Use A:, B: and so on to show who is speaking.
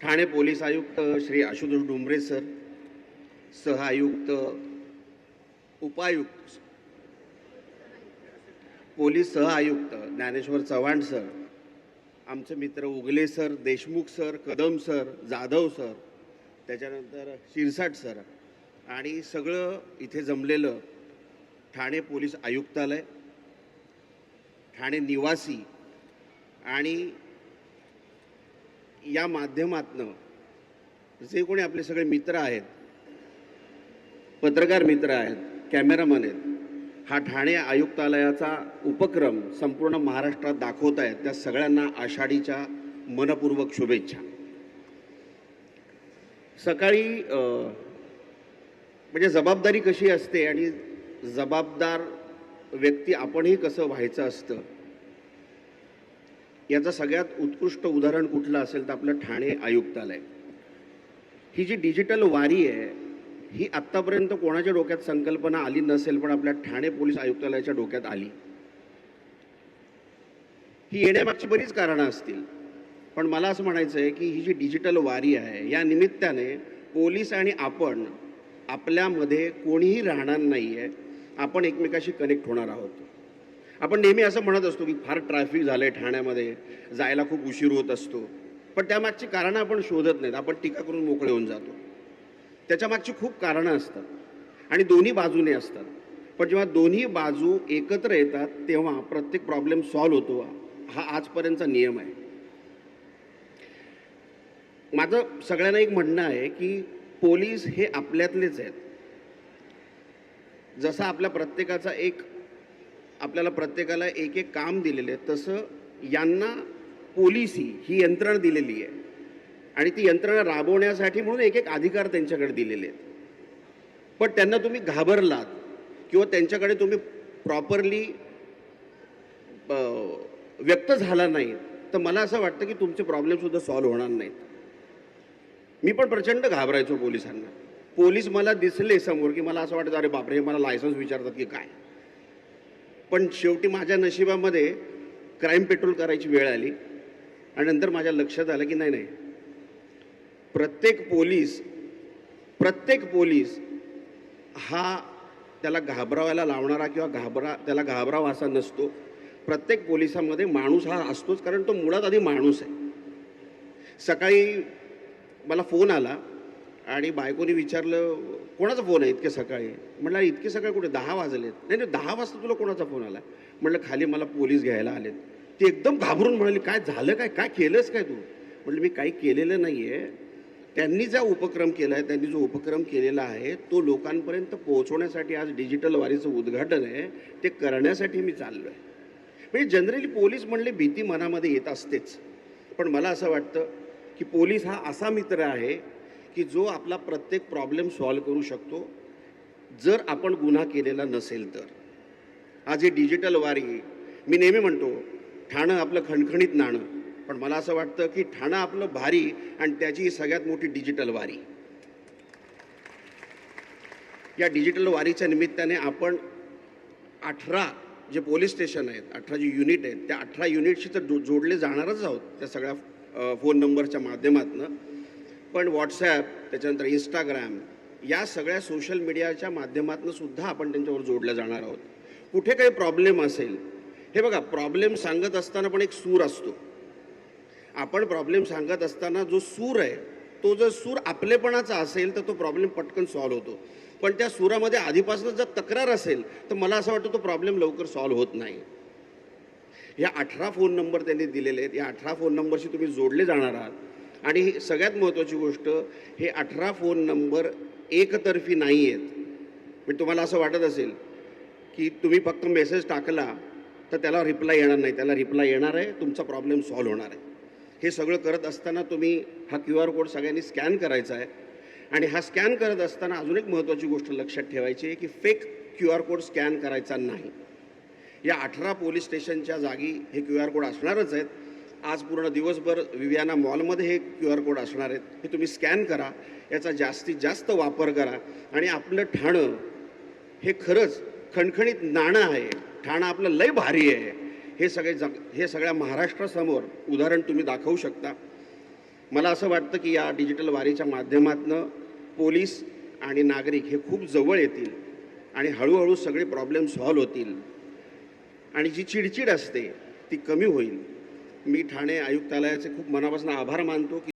A: Thane police आयुक्त Shri Ashutosh Dumbare sir सह आयुक्त उपायुक्त पोलीस सह आयुक्त ज्ञानेश्वर चव्हाण सर आमचे मित्र Ugale sir Deshmukh sir Kadam sir Jadhav sir त्याच्यानंतर शिरसाट सर आणि सगळं इथे जमलेलं ठाणे पोलीस आयुक्तालय ठाणे निवासी आणि या माध्यमातनं जे कोणी आपले सगळे मित्र आहेत पत्रकार मित्र आहेत कॅमेरामन आहेत हा ठाणे आयुक्तालयाचा उपक्रम संपूर्ण महाराष्ट्रात दाखवत आहेत त्या सगळ्यांना आषाढीच्या मनपूर्वक शुभेच्छा. सकाळी म्हणजे जबाबदारी कशी असते आणि जबाबदार व्यक्ती आपणही कसं व्हायचं असतं याचं सगळ्यात उत्कृष्ट उदाहरण कुठलं असेल तर आपलं ठाणे आयुक्तालय. ही जी डिजिटल वारी आहे ही आत्तापर्यंत कोणाच्या डोक्यात संकल्पना आली नसेल पण आपल्या ठाणे पोलीस आयुक्तालयाच्या डोक्यात आली. ही येण्यामागची बरीच कारणं असतील. पण मला असं म्हणायचं आहे की ही जी डिजिटल वारी आहे या निमित्ताने पोलीस आणि आपण आपल्यामध्ये कोणीही राहणार नाही आहे आपण एकमेकाशी कनेक्ट होणार आहोत. आपण नेहमी असं म्हणत असतो की फार ट्रॅफिक झालं आहे ठाण्यामध्ये जायला खूप उशीर होत असतो. पण त्यामागची कारणं आपण शोधत नाहीत. आपण टीका करून मोकळे होऊन जातो. त्याच्यामागची खूप कारणं असतात. आणि दोन्ही बाजूने असतात. पण जेव्हा दोन्ही बाजू एकत्र येतात तेव्हा प्रत्येक प्रॉब्लेम सॉल्व्ह होतो. हा आजपर्यंतचा नियम आहे. माझं सगळ्यांना एक म्हणणं आहे की पोलीस हे आपल्यातलेच आहेत. जसा आपल्या प्रत्येकाचा एक आपल्याला प्रत्येकाला एक एक काम दिलेलं आहे तसं यांना पोलिसी ही यंत्रणा दिलेली आहे. आणि ती यंत्रणा राबवण्यासाठी म्हणून एक एक अधिकार त्यांच्याकडे दिलेले आहेत. पण त्यांना तुम्ही घाबरलात किंवा त्यांच्याकडे तुम्ही प्रॉपरली व्यक्त झाला नाही तर मला असं वाटतं की तुमचे प्रॉब्लेमसुद्धा सॉल्व्ह होणार नाहीत. मी पण प्रचंड घाबरायचो पोलिसांना. पोलीस मला दिसले समोर की मला असं वाटतं अरे बापरे हे मला लायसन्स विचारतात की काय? पण शेवटी माझ्या नशिबामध्ये क्राईम पेट्रोल करायची वेळ आली आणि नंतर माझ्या लक्षात आलं की नाही नाही. प्रत्येक पोलीस प्रत्येक पोलीस हा त्याला घाबरावायला लावणारा किंवा घाबरा त्याला घाबरावा असा नसतो. प्रत्येक पोलिसामध्ये माणूस हा असतोच कारण तो मुळात आधी माणूस आहे. सकाळी मला फोन आला आणि बायकोने विचारलं कोणाचा फोन आहे इतके सकाळी? म्हटलं इतके सकाळी कुठे? दहा वाजलेत. नाही नाही दहा वाजता तुला कोणाचा फोन आला? म्हटलं खाली मला पोलीस घ्यायला आलेत. ती एकदम घाबरून म्हणाली काय झालं काय? काय केलंस काय तू? म्हटलं मी काही केलेलं नाही आहे त्यांनी जा उपक्रम केला आहे त्यांनी जो उपक्रम केलेला आहे तो लोकांपर्यंत पोहोचवण्यासाठी आज डिजिटल वारीचं उद्घाटन आहे ते करण्यासाठी मी चाललो आहे म्हणजे जनरली पोलीस म्हणले भीती मनामध्ये येत असतेच. पण मला असं वाटतं की पोलीस हा असा मित्र आहे की जो आपला प्रत्येक प्रॉब्लेम सॉल्व करू शकतो. जर आपण गुन्हा केलेला नसेल तर. आज ही डिजिटल वारी मी नेहमी म्हणतो ठाणं आपलं खणखणीत नाणं. पण मला असं वाटतं की ठाणं आपलं भारी आणि त्याची ही सगळ्यात मोठी डिजिटल वारी. या डिजिटल वारीच्या निमित्ताने आपण अठरा जे पोलीस स्टेशन आहेत अठरा जे युनिट आहेत त्या अठरा युनिटशी तर जो- जोडले जाणारच आहोत त्या सगळ्या फोन नंबरच्या माध्यमातून. पण व्हॉट्सॲप त्याच्यानंतर इंस्टाग्राम या सगळ्या सोशल मीडियाच्या माध्यमातून सुद्धा आपण त्यांच्यावर जोडल्या जाणार आहोत. कुठे काही प्रॉब्लेम असेल हे बघा प्रॉब्लेम सांगत असताना पण एक सूर असतो. आपण प्रॉब्लेम सांगत असताना जो सूर आहे तो जर सूर आपलेपणाचा असेल तर तो प्रॉब्लेम पटकन सॉल्व्ह होतो. पण त्या सुरामध्ये आधीपासून जर तक्रार असेल तर मला असं वाटतं तो प्रॉब्लेम लवकर सॉल्व्ह होत नाही. या अठरा फोन नंबर त्यांनी दिलेले आहेत. या अठरा फोन नंबरशी तुम्ही जोडले जाणार आहात. आणि ही सगळ्यात महत्त्वाची गोष्ट हे अठरा फोन नंबर एकतर्फी नाही आहेत. म्हणजे तुम्हाला असं वाटत असेल की तुम्ही फक्त मेसेज टाकला तर त्याला रिप्लाय येणार नाही. त्याला रिप्लाय येणार आहे तुमचा प्रॉब्लेम सॉल्व्ह होणार आहे. हे सगळं करत असताना तुम्ही हा क्यू आर कोड सगळ्यांनी स्कॅन करायचा आहे. आणि हा स्कॅन करत असताना अजून एक महत्त्वाची गोष्ट लक्षात ठेवायची आहे की fake Q R code scan करायचा नाही. या अठरा पोलीस स्टेशनच्या जागी हे क्यू आर कोड असणारच आहेत. आज पूर्ण दिवसभर विवियाना मॉलमध्ये हे क्यू आर कोड असणार आहेत. हे तुम्ही स्कॅन करा याचा जास्तीत जास्त वापर करा आणि आपलं ठाणं हे खरंच खणखणीत नाणं आहे. ठाणं आपलं लय भारी आहे. हे सगळे जग हे सगळ्या महाराष्ट्रासमोर उदाहरण तुम्ही दाखवू शकता. मला असं वाटतं की या डिजिटल वारीच्या माध्यमातनं पोलीस आणि नागरिक हे खूप जवळ येतील आणि हळूहळू सगळे प्रॉब्लेम सॉल्व्ह होतील. आणि जी चिडचिड असते ती कमी होईल. मी ठाणे आयुक्तालयाचे खूप मनापासून आभार मानतो की